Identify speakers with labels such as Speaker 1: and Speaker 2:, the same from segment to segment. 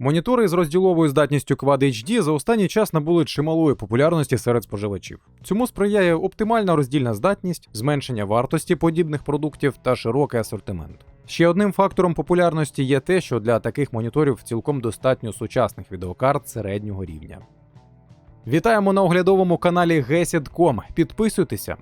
Speaker 1: Монітори з розділовою здатністю Quad HD за останній час набули чималої популярності серед споживачів. Цьому сприяє оптимальна роздільна здатність, зменшення вартості подібних продуктів та широкий асортимент. Ще одним фактором популярності є те, що для таких моніторів цілком достатньо сучасних відеокарт середнього рівня. Вітаємо на оглядовому каналі Gesid.com. Підписуйтеся.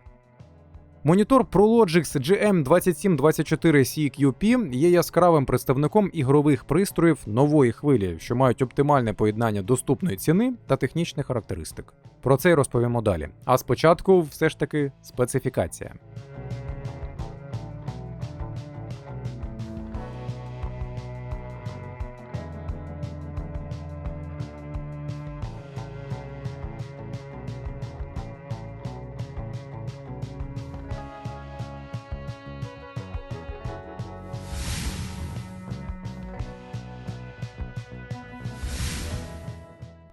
Speaker 1: Монітор ProLogix GM2724CQP є яскравим представником ігрових пристроїв нової хвилі, що мають оптимальне поєднання доступної ціни та технічних характеристик. Про це й розповімо далі. А спочатку все ж таки специфікація.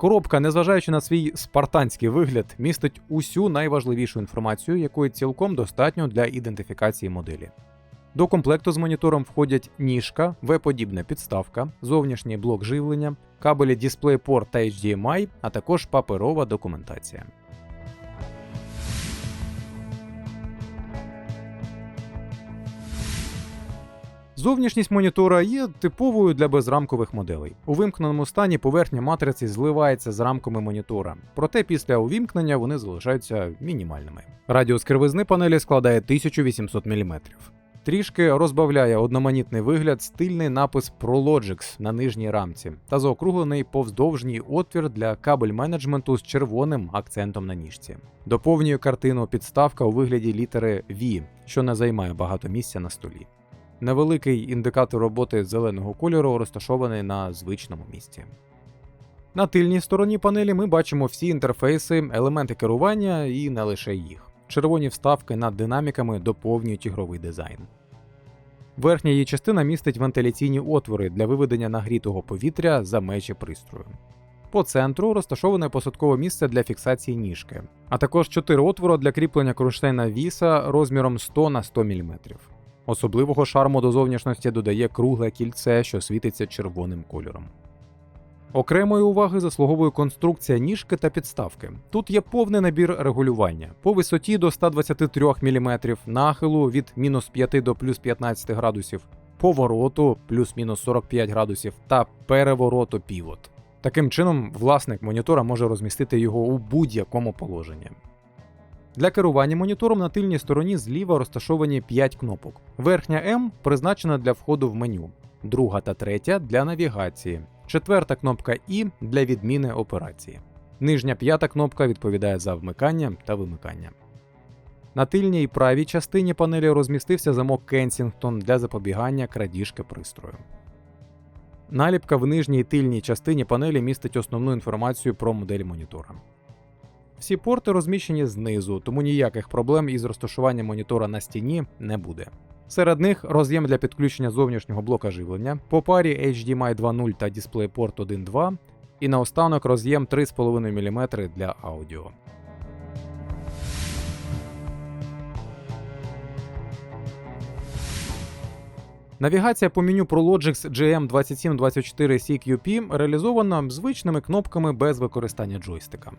Speaker 1: Коробка, незважаючи на свій спартанський вигляд, містить усю найважливішу інформацію, якої цілком достатньо для ідентифікації моделі. До комплекту з монітором входять ніжка, V-подібна підставка, зовнішній блок живлення, кабелі DisplayPort та HDMI, а також паперова документація. Зовнішність монітора є типовою для безрамкових моделей. У вимкненому стані поверхня матриці зливається з рамками монітора, проте після увімкнення вони залишаються мінімальними. Радіус кривизни панелі складає 1800 мм. Трішки розбавляє одноманітний вигляд стильний напис ProLogix на нижній рамці та заокруглений повздовжній отвір для кабель менеджменту з червоним акцентом на ніжці. Доповнює картину підставка у вигляді літери V, що не займає багато місця на столі. Невеликий індикатор роботи зеленого кольору розташований на звичному місці. На тильній стороні панелі ми бачимо всі інтерфейси, елементи керування і не лише їх. Червоні вставки над динаміками доповнюють ігровий дизайн. Верхня її частина містить вентиляційні отвори для виведення нагрітого повітря за межі пристрою. По центру розташоване посадкове місце для фіксації ніжки, а також 4 отвори для кріплення кронштейна віса розміром 100 на 100 мм. Особливого шарму до зовнішності додає кругле кільце, що світиться червоним кольором. Окремої уваги заслуговує конструкція ніжки та підставки. Тут є повний набір регулювання по висоті до 123 мм, нахилу від мінус 5 до плюс 15 градусів, повороту плюс-мінус 45 градусів та перевороту півот. Таким чином, власник монітора може розмістити його у будь-якому положенні. Для керування монітором на тильній стороні зліва розташовані 5 кнопок. Верхня М призначена для входу в меню, друга та третя для навігації, четверта кнопка І для відміни операції. Нижня п'ята кнопка відповідає за вмикання та вимикання. На тильній правій частині панелі розмістився замок Kensington для запобігання крадіжки пристрою. Наліпка в нижній тильній частині панелі містить основну інформацію про модель монітора. Всі порти розміщені знизу, тому ніяких проблем із розташуванням монітора на стіні не буде. Серед них роз'єм для підключення зовнішнього блока живлення, по парі HDMI 2.0 та DisplayPort 1.2, і наостанок роз'єм 3,5 мм для аудіо. Навігація по меню ProLogix GM2724CQP реалізована звичними кнопками без використання джойстика.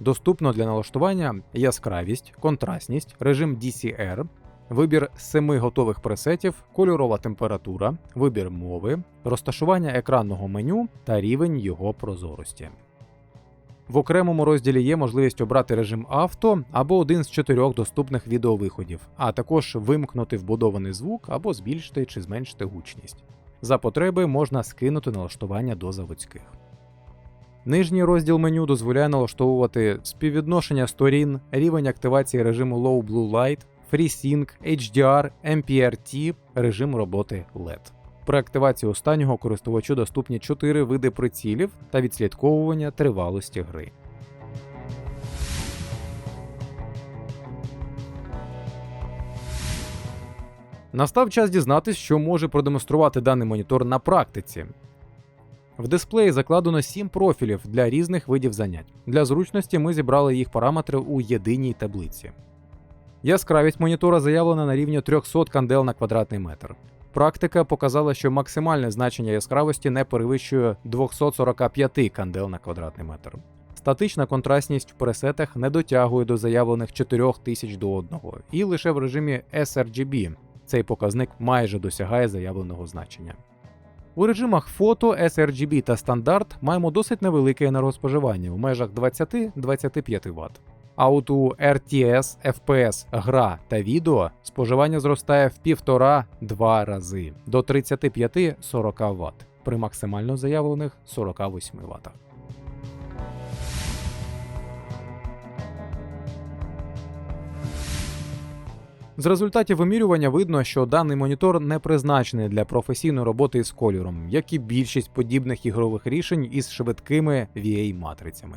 Speaker 1: Доступно для налаштування яскравість, контрастність, режим DCR, вибір семи готових пресетів, кольорова температура, вибір мови, розташування екранного меню та рівень його прозорості. В окремому розділі є можливість обрати режим авто або один з чотирьох доступних відеовиходів, а також вимкнути вбудований звук або збільшити чи зменшити гучність. За потреби можна скинути налаштування до заводських. Нижній розділ меню дозволяє налаштовувати співвідношення сторін, рівень активації режиму Low Blue Light, FreeSync, HDR, MPRT, режим роботи LED. При активації останнього користувачу доступні 4 види прицілів та відслідковування тривалості гри. Настав час дізнатись, що може продемонструвати даний монітор на практиці. В дисплеї закладено 7 профілів для різних видів занять. Для зручності ми зібрали їх параметри у єдиній таблиці. Яскравість монітора заявлена на рівні 300 кандел на квадратний метр. Практика показала, що максимальне значення яскравості не перевищує 245 кандел на квадратний метр. Статична контрастність в пресетах не дотягує до заявлених 4000 до 1, і лише в режимі sRGB цей показник майже досягає заявленого значення. У режимах фото, sRGB та стандарт маємо досить невелике енергоспоживання в межах 20-25 Вт. А от у RTS, FPS, гра та відео споживання зростає в 1,5-2 рази до 35-40 Вт при максимально заявлених 48 Вт. З результатів вимірювання видно, що даний монітор не призначений для професійної роботи із кольором, як і більшість подібних ігрових рішень із швидкими VA-матрицями.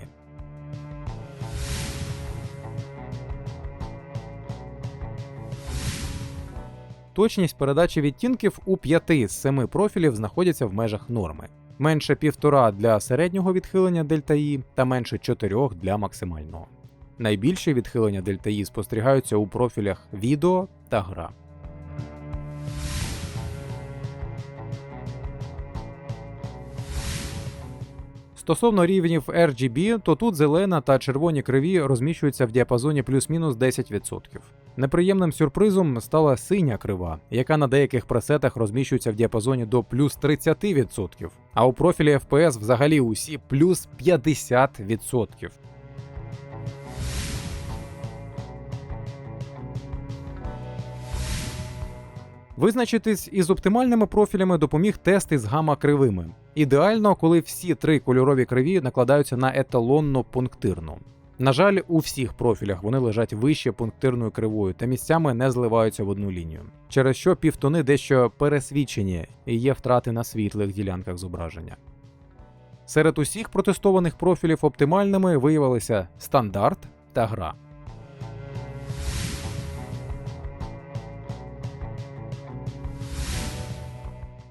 Speaker 1: Точність передачі відтінків у 5 з 7 профілів знаходяться в межах норми. Менше 1,5 для середнього відхилення дельта І та менше 4 для максимального. Найбільші відхилення дельта І спостерігаються у профілях відео та гра. Стосовно рівнів RGB, то тут зелена та червоні криві розміщуються в діапазоні плюс-мінус 10%. Неприємним сюрпризом стала синя крива, яка на деяких пресетах розміщується в діапазоні до плюс 30%, а у профілі FPS взагалі усі плюс 50%. Визначитись із оптимальними профілями допоміг тест із гамма-кривими. Ідеально, коли всі три кольорові криві накладаються на еталонну пунктирну. На жаль, у всіх профілях вони лежать вище пунктирною кривою та місцями не зливаються в одну лінію, через що півтони дещо пересвідчені і є втрати на світлих ділянках зображення. Серед усіх протестованих профілів оптимальними виявилися стандарт та гра.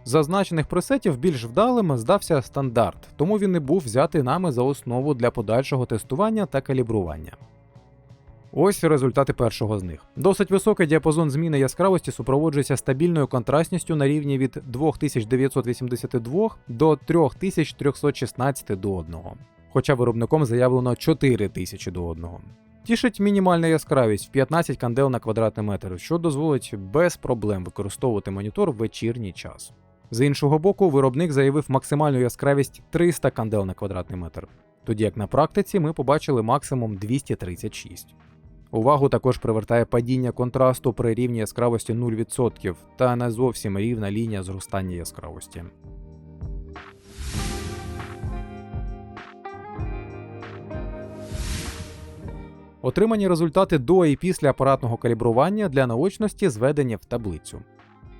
Speaker 1: Зазначених пресетів більш вдалим здався стандарт, тому він не був взятий нами за основу для подальшого тестування та калібрування. Ось результати першого з них. Досить високий діапазон зміни яскравості супроводжується стабільною контрастністю на рівні від 2982 до 3316 до 1, хоча виробником заявлено 4000 до 1. Тішить мінімальна яскравість в 15 кандел на квадратний метр, що дозволить без проблем використовувати монітор в вечірній час. З іншого боку, виробник заявив максимальну яскравість 300 кандел на квадратний метр, тоді як на практиці ми побачили максимум 236. Увагу також привертає падіння контрасту при рівні яскравості 0% та не зовсім рівна лінія зростання яскравості. Отримані результати до і після апаратного калібрування для наочності зведені в таблицю.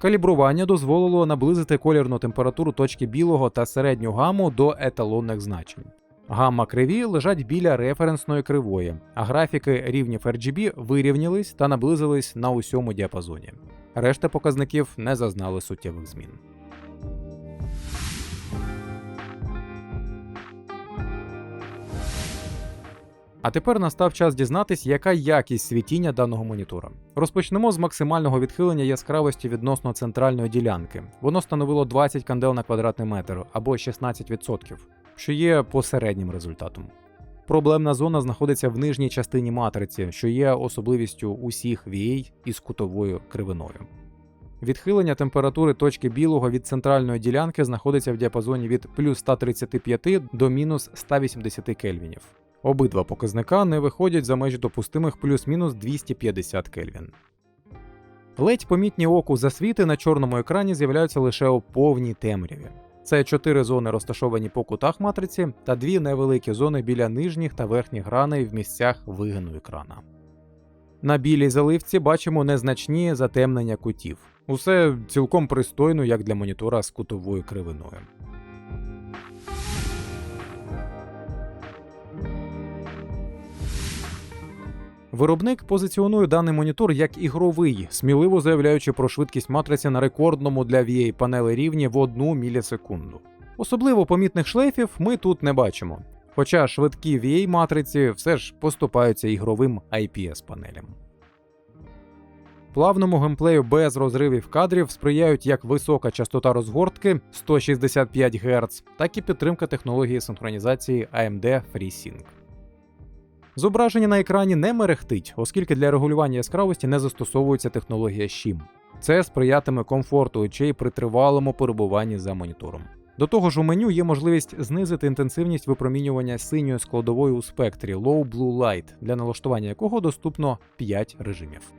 Speaker 1: Калібрування дозволило наблизити колірну температуру точки білого та середню гаму до еталонних значень. Гамма криві лежать біля референсної кривої, а графіки рівнів RGB вирівнялись та наблизились на усьому діапазоні. Решта показників не зазнали суттєвих змін. А тепер настав час дізнатись, яка якість світіння даного монітора. Розпочнемо з максимального відхилення яскравості відносно центральної ділянки. Воно становило 20 кандел на квадратний метр або 16%, що є посереднім результатом. Проблемна зона знаходиться в нижній частині матриці, що є особливістю усіх VA із кутовою кривиною. Відхилення температури точки білого від центральної ділянки знаходиться в діапазоні від плюс 135 до мінус 180 кельвінів. Обидва показника не виходять за межі допустимих плюс-мінус 250 Кельвін. Ледь помітні оку засвіти на чорному екрані з'являються лише у повній темряві. Це чотири зони розташовані по кутах матриці та дві невеликі зони біля нижніх та верхніх граней в місцях вигину екрана. На білій заливці бачимо незначні затемнення кутів. Усе цілком пристойно, як для монітора з кутовою кривиною. Виробник позиціонує даний монітор як ігровий, сміливо заявляючи про швидкість матриці на рекордному для VA панели рівні в 1 мілісекунду. Особливо помітних шлейфів ми тут не бачимо. Хоча швидкі VA матриці все ж поступаються ігровим IPS панелям. Плавному геймплею без розривів кадрів сприяють як висока частота розгортки 165 Гц, так і підтримка технології синхронізації AMD FreeSync. Зображення на екрані не мерехтить, оскільки для регулювання яскравості не застосовується технологія SHIM. Це сприятиме комфорту очей при тривалому перебуванні за монітором. До того ж, у меню є можливість знизити інтенсивність випромінювання синьої складової у спектрі Low Blue Light, для налаштування якого доступно 5 режимів.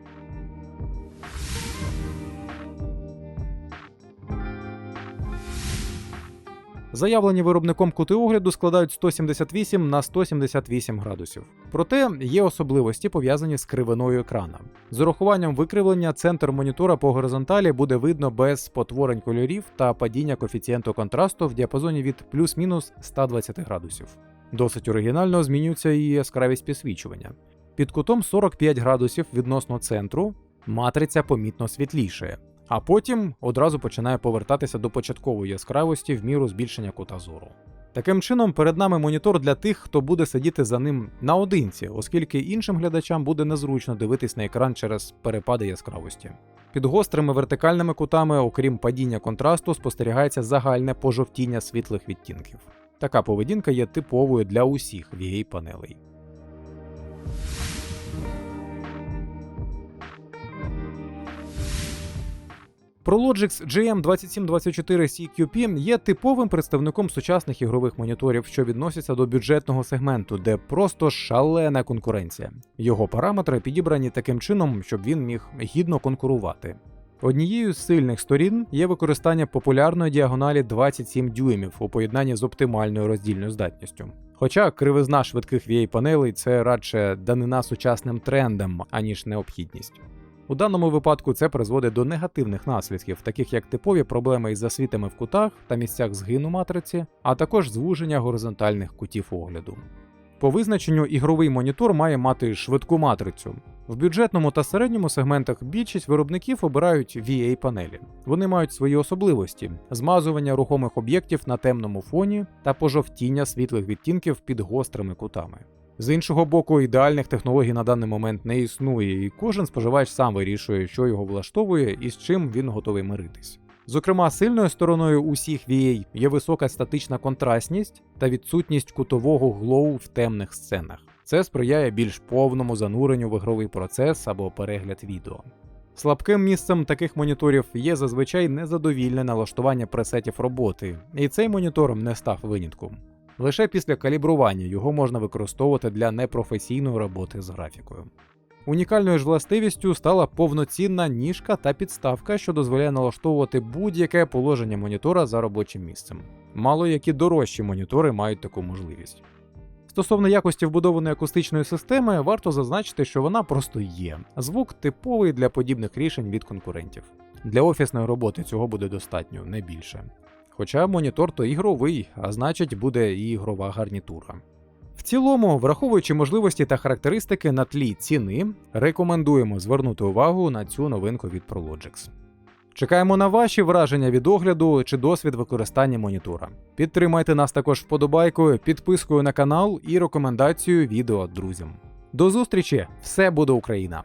Speaker 1: Заявлені виробником кути огляду складають 178 на 178 градусів. Проте є особливості пов'язані з кривиною екрана. З урахуванням викривлення центр монітора по горизонталі буде видно без спотворень кольорів та падіння коефіцієнту контрасту в діапазоні від плюс-мінус 120 градусів. Досить оригінально змінюється і яскравість підсвічування. Під кутом 45 градусів відносно центру матриця помітно світлішає, а потім одразу починає повертатися до початкової яскравості в міру збільшення кута зору. Таким чином, перед нами монітор для тих, хто буде сидіти за ним наодинці, оскільки іншим глядачам буде незручно дивитись на екран через перепади яскравості. Під гострими вертикальними кутами, окрім падіння контрасту, спостерігається загальне пожовтіння світлих відтінків. Така поведінка є типовою для усіх VA панелей. ProLogix GM2724 CQP є типовим представником сучасних ігрових моніторів, що відносяться до бюджетного сегменту, де просто шалена конкуренція. Його параметри підібрані таким чином, щоб він міг гідно конкурувати. Однією з сильних сторін є використання популярної діагоналі 27 дюймів у поєднанні з оптимальною роздільною здатністю. Хоча кривизна швидких va панелей це радше данина сучасним трендам, аніж необхідність. У даному випадку це призводить до негативних наслідків, таких як типові проблеми із засвітами в кутах та місцях згину матриці, а також звуження горизонтальних кутів огляду. По визначенню ігровий монітор має мати швидку матрицю. В бюджетному та середньому сегментах більшість виробників обирають va панелі. Вони мають свої особливості: змазування рухомих об'єктів на темному фоні та пожовтіння світлих відтінків під гострими кутами. З іншого боку, ідеальних технологій на даний момент не існує, і кожен споживач сам вирішує, що його влаштовує і з чим він готовий миритись. Зокрема, сильною стороною усіх VA є висока статична контрастність та відсутність кутового глоу в темних сценах. Це сприяє більш повному зануренню в ігровий процес або перегляд відео. Слабким місцем таких моніторів є зазвичай незадовільне налаштування пресетів роботи, і цей монітор не став винятком. Лише після калібрування його можна використовувати для непрофесійної роботи з графікою. Унікальною ж властивістю стала повноцінна ніжка та підставка, що дозволяє налаштовувати будь-яке положення монітора за робочим місцем. Мало які дорожчі монітори мають таку можливість. Стосовно якості вбудованої акустичної системи, варто зазначити, що вона просто є. Звук типовий для подібних рішень від конкурентів. Для офісної роботи цього буде достатньо, не більше. Хоча монітор то ігровий, а значить буде і ігрова гарнітура. В цілому, враховуючи можливості та характеристики на тлі ціни, рекомендуємо звернути увагу на цю новинку від ProLogix. Чекаємо на ваші враження від огляду чи досвід використання монітора. Підтримайте нас також вподобайкою, підпискою на канал і рекомендацією відео друзям. До зустрічі! Все буде Україна!